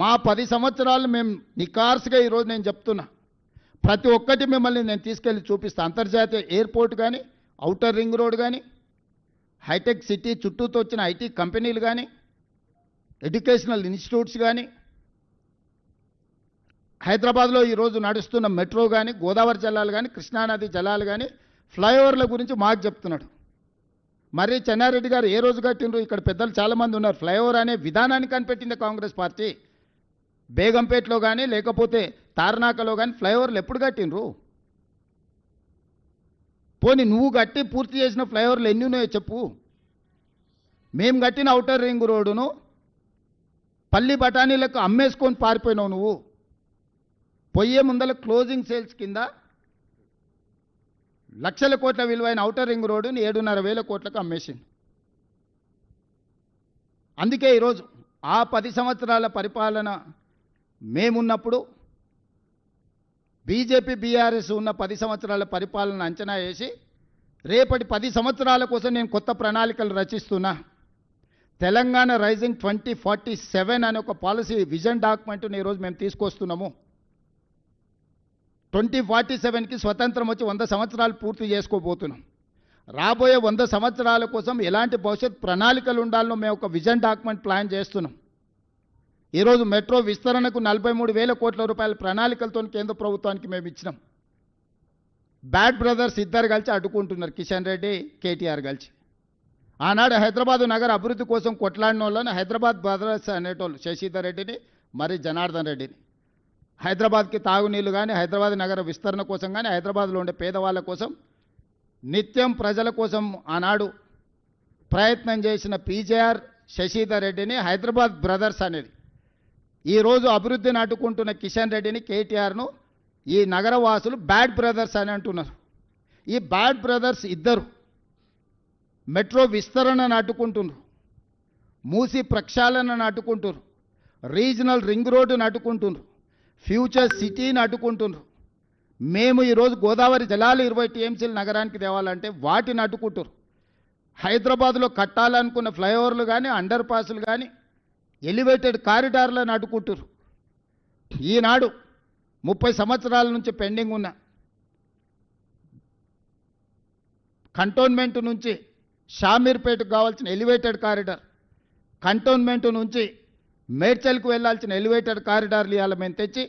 మా పది సంవత్సరాలు మేము నికార్స్గా ఈరోజు నేను చెప్తున్నా. ప్రతి ఒక్కటి మిమ్మల్ని నేను తీసుకెళ్ళి చూపిస్తా. అంతర్జాతీయ ఎయిర్పోర్ట్ కానీ అవుటర్ రింగ్ రోడ్ కానీ హైటెక్ సిటీ చుట్టూతో వచ్చిన ఐటీ కంపెనీలు కానీ ఎడ్యుకేషనల్ ఇన్స్టిట్యూట్స్ కానీ హైదరాబాద్లో ఈరోజు నడుస్తున్న మెట్రో కానీ గోదావరి జలాలు కానీ కృష్ణానది జలాలు కానీ ఫ్లైఓవర్ల గురించి మాకు చెప్తున్నాడు. మరి చెన్నారెడ్డి గారు ఏ రోజు కట్టినరు ఇక్కడ పెద్దలు చాలామంది ఉన్నారు. ఫ్లైఓవర్ అనే విధానాన్ని కనిపెట్టింది కాంగ్రెస్ పార్టీ. బేగంపేటలో కానీ లేకపోతే తార్నాకలో కానీ ఫ్లైఓవర్లు ఎప్పుడు కట్టినరు పోనీ నువ్వు కట్టి పూర్తి చేసిన ఫ్లైఓవర్లు ఎన్ని ఉన్నాయో చెప్పు. మేము కట్టిన అవుటర్ రింగ్ రోడ్డును పల్లి బఠానీలకు అమ్మేసుకొని పారిపోయినావు నువ్వు. పొయ్యే ముందల క్లోజింగ్ సేల్స్ కింద లక్షల కోట్ల విలువైన అవుటర్ రింగ్ రోడ్డుని ఏడున్నర వేల కోట్లకు అమ్మేసింది. అందుకే ఈరోజు ఆ పది సంవత్సరాల పరిపాలన మేమున్నప్పుడు బీజేపీ బీఆర్ఎస్ ఉన్న పది సంవత్సరాల పరిపాలన అంచనా వేసి రేపటి పది సంవత్సరాల కోసం నేను కొత్త ప్రణాళికలు రచిస్తున్నా. Telangana rising twenty forty seven అనే ఒక పాలసీ విజన్ డాక్యుమెంట్ని ఈరోజు మేము తీసుకొస్తున్నాము. ట్వంటీ ఫార్టీ సెవెన్కి స్వతంత్రం వచ్చి వంద సంవత్సరాలు పూర్తి చేసుకోబోతున్నాం. రాబోయే వంద సంవత్సరాల కోసం ఎలాంటి భవిష్యత్ ప్రణాళికలు ఉండాలో మేము ఒక విజన్ డాక్యుమెంట్ ప్లాన్ చేస్తున్నాం. ఈరోజు మెట్రో విస్తరణకు నలభై మూడు వేల కోట్ల రూపాయల ప్రణాళికలతో కేంద్ర ప్రభుత్వానికి మేము ఇచ్చినాం. బ్యాడ్ బ్రదర్స్ ఇద్దరు కలిసి అడ్డుకుంటున్నారు కిషన్ రెడ్డి కేటీఆర్ కలిసి. ఆనాడు హైదరాబాద్ నగర అభివృద్ధి కోసం కొట్లాడిన వాళ్ళని హైదరాబాద్ బ్రదర్స్ అనేటోళ్ళు శశిధర్ రెడ్డిని మరి జనార్దన్ రెడ్డిని. హైదరాబాద్కి తాగునీళ్ళు కానీ హైదరాబాద్ నగర విస్తరణ కోసం కానీ హైదరాబాద్లో ఉండే పేదవాళ్ళ కోసం నిత్యం ప్రజల కోసం ఆనాడు ప్రయత్నం చేసిన పీజేఆర్ శశిధర్ రెడ్డిని హైదరాబాద్ బ్రదర్స్ అనేది. ఈరోజు అభివృద్ధిని అడ్డుకుంటున్న కిషన్ రెడ్డిని కేటీఆర్ను ఈ నగరవాసులు బ్యాడ్ బ్రదర్స్ అని అంటున్నారు. ఈ బ్యాడ్ బ్రదర్స్ ఇద్దరు మెట్రో విస్తరణను అడ్డుకుంటున్నారు మూసి ప్రక్షాళనను అడ్డుకుంటున్నారు రీజనల్ రింగ్ రోడ్డును అడ్డుకుంటున్నారు ఫ్యూచర్ సిటీని అడ్డుకుంటున్నారు మేము ఈరోజు గోదావరి జలాలు ఇరవై టీఎంసీలు నగరానికి తేవాలంటే వాటిని అడ్డుకుంటారు హైదరాబాద్లో కట్టాలనుకున్న ఫ్లైఓవర్లు కానీ అండర్ పాస్లు కానీ ఎలివేటెడ్ కారిడార్లను అడ్డుకుంటారు ఈనాడు ముప్పై సంవత్సరాల నుంచి పెండింగ్ ఉన్న కంటోన్మెంట్ నుంచి షామీర్పేటకు కావాల్సిన ఎలివేటెడ్ కారిడార్ కంటోన్మెంట్ నుంచి మేడ్చల్కు వెళ్ళాల్సిన ఎలివేటెడ్ కారిడార్లు ఇవాళ మేము తెచ్చి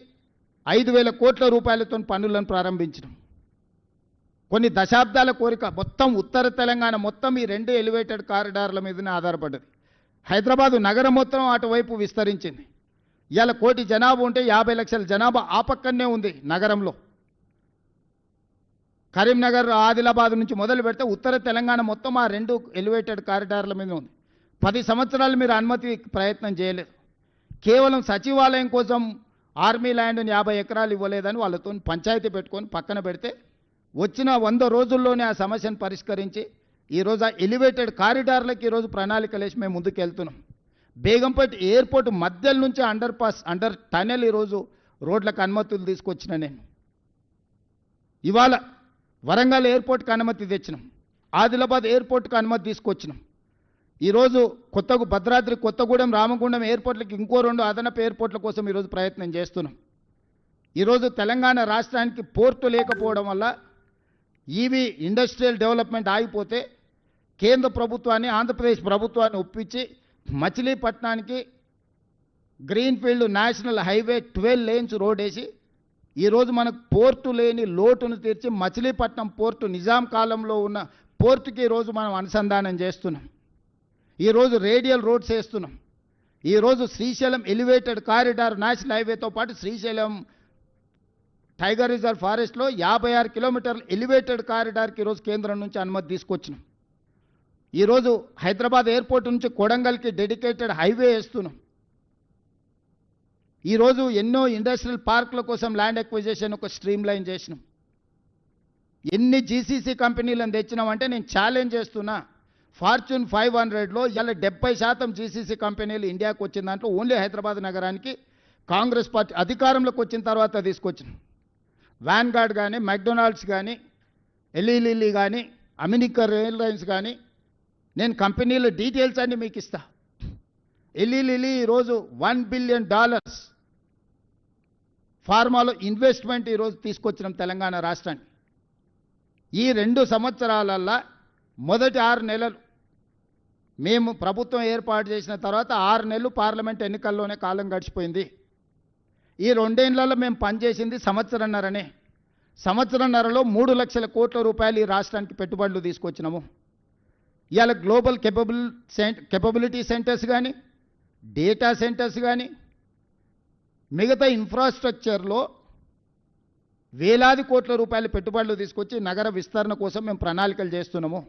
ఐదు వేల కోట్ల రూపాయలతో పనులను ప్రారంభించడం కొన్ని దశాబ్దాల కోరిక మొత్తం ఉత్తర తెలంగాణ మొత్తం ఈ రెండు ఎలివేటెడ్ కారిడార్ల మీదనే ఆధారపడ్డది. హైదరాబాదు నగరం మొత్తం అటువైపు విస్తరించింది. ఇవాళ కోటి జనాభా ఉంటే యాభై లక్షల జనాభా ఆ పక్కనే ఉంది నగరంలో. కరీంనగర్ ఆదిలాబాద్ నుంచి మొదలు పెడితే ఉత్తర తెలంగాణ మొత్తం ఆ రెండు ఎలివేటెడ్ కారిడార్ల మీద ఉంది. పది సంవత్సరాలు మీరు అనుమతి ప్రయత్నం చేయలేదు. కేవలం సచివాలయం కోసం ఆర్మీ ల్యాండ్ని యాభై ఎకరాలు ఇవ్వలేదని వాళ్ళతో పంచాయతీ పెట్టుకొని పక్కన పెడితే వచ్చిన వంద రోజుల్లోనే ఆ సమస్యను పరిష్కరించి ఈరోజు ఆ ఎలివేటెడ్ కారిడార్లకు ఈరోజు ప్రణాళికలు వేసి మేము ముందుకు వెళ్తున్నాం బేగంపేట ఎయిర్పోర్ట్ మధ్యలో నుంచి అండర్ పాస్ అండర్ టనెల్ ఈరోజు రోడ్లకు అనుమతులు తీసుకొచ్చిన నేను. ఇవాళ వరంగల్ ఎయిర్పోర్ట్కి అనుమతి తెచ్చినాం. ఆదిలాబాద్ ఎయిర్పోర్ట్కి అనుమతి తీసుకొచ్చినాం. ఈరోజు కొత్త భద్రాద్రి కొత్తగూడెం రామగుండం ఎయిర్పోర్ట్లకి ఇంకో రెండు అదనపు ఎయిర్పోర్ట్ల కోసం ఈరోజు ప్రయత్నం చేస్తున్నాం. ఈరోజు తెలంగాణ రాష్ట్రానికి పోర్టు లేకపోవడం వల్ల ఈవీ ఇండస్ట్రియల్ డెవలప్మెంట్ ఆగిపోతే కేంద్ర ప్రభుత్వాన్ని ఆంధ్రప్రదేశ్ ప్రభుత్వాన్ని ఒప్పించి మచిలీపట్నానికి greenfield national highway twelve lanes road వేసి ఈరోజు మనకు పోర్టు లేని లోటును తీర్చి మచిలీపట్నం పోర్టు నిజాం కాలంలో ఉన్న పోర్టుకి ఈరోజు మనం అనుసంధానం చేస్తున్నాం. ఈరోజు రేడియల్ రోడ్స్ వేస్తున్నాం. ఈరోజు శ్రీశైలం ఎలివేటెడ్ కారిడార్ నేషనల్ హైవేతో పాటు శ్రీశైలం టైగర్ రిజర్వ్ ఫారెస్ట్లో యాభై ఆరు కిలోమీటర్ల ఎలివేటెడ్ కారిడార్కి ఈరోజు కేంద్రం నుంచి అనుమతి తీసుకొచ్చినాం. ఈరోజు హైదరాబాద్ ఎయిర్పోర్ట్ నుంచి కొడంగల్కి డెడికేటెడ్ హైవే వేస్తున్నాం. ఈరోజు ఎన్నో ఇండస్ట్రియల్ పార్కుల కోసం ల్యాండ్ ఎక్విజేషన్ ఒక స్ట్రీమ్ లైన్ చేసినాం. ఎన్ని జీసీసీ కంపెనీలను తెచ్చినామంటే నేను ఛాలెంజ్ చేస్తున్నా ఫార్చ్యూన్ ఫైవ్ హండ్రెడ్లో ఇలా డెబ్బై శాతం జీసీసీ కంపెనీలు ఇండియాకు వచ్చిన దాంట్లో ఓన్లీ హైదరాబాద్ నగరానికి కాంగ్రెస్ పార్టీ అధికారంలోకి వచ్చిన తర్వాత తీసుకొచ్చిన. వ్యాన్ గార్డ్ కానీ మెక్డొనాల్డ్స్ కానీ ఎల్ఈలిల్లీ కానీ అమెరికా ఎయిర్లైన్స్ కానీ నేను కంపెనీలో డీటెయిల్స్ అన్ని మీకు ఇస్తా. ఎల్లి లిలీ ఈరోజు వన్ బిలియన్ డాలర్స్ ఫార్మాలో ఇన్వెస్ట్మెంట్ ఈరోజు తీసుకొచ్చినాం తెలంగాణ రాష్ట్రానికి. ఈ రెండు సంవత్సరాలల్లా మొదటి ఆరు నెలలు మేము ప్రభుత్వం ఏర్పాటు చేసిన తర్వాత ఆరు నెలలు పార్లమెంట్ ఎన్నికల్లోనే కాలం గడిచిపోయింది. ఈ రెండేళ్ళలో మేము పనిచేసింది సంవత్సరన్నరనే. సంవత్సరన్నరలో మూడు లక్షల కోట్ల రూపాయలు ఈ రాష్ట్రానికి పెట్టుబడులు తీసుకొచ్చినాము. ఇవాళ గ్లోబల్ కెపబుల్ కెపబిలిటీ సెంటర్స్ కానీ డేటా సెంటర్స్ కానీ మిగతా ఇన్ఫ్రాస్ట్రక్చర్లో వేలాది కోట్ల రూపాయల పెట్టుబడులు తీసుకొచ్చి నగర విస్తరణ కోసం మేము ప్రణాళికలు చేస్తున్నాము.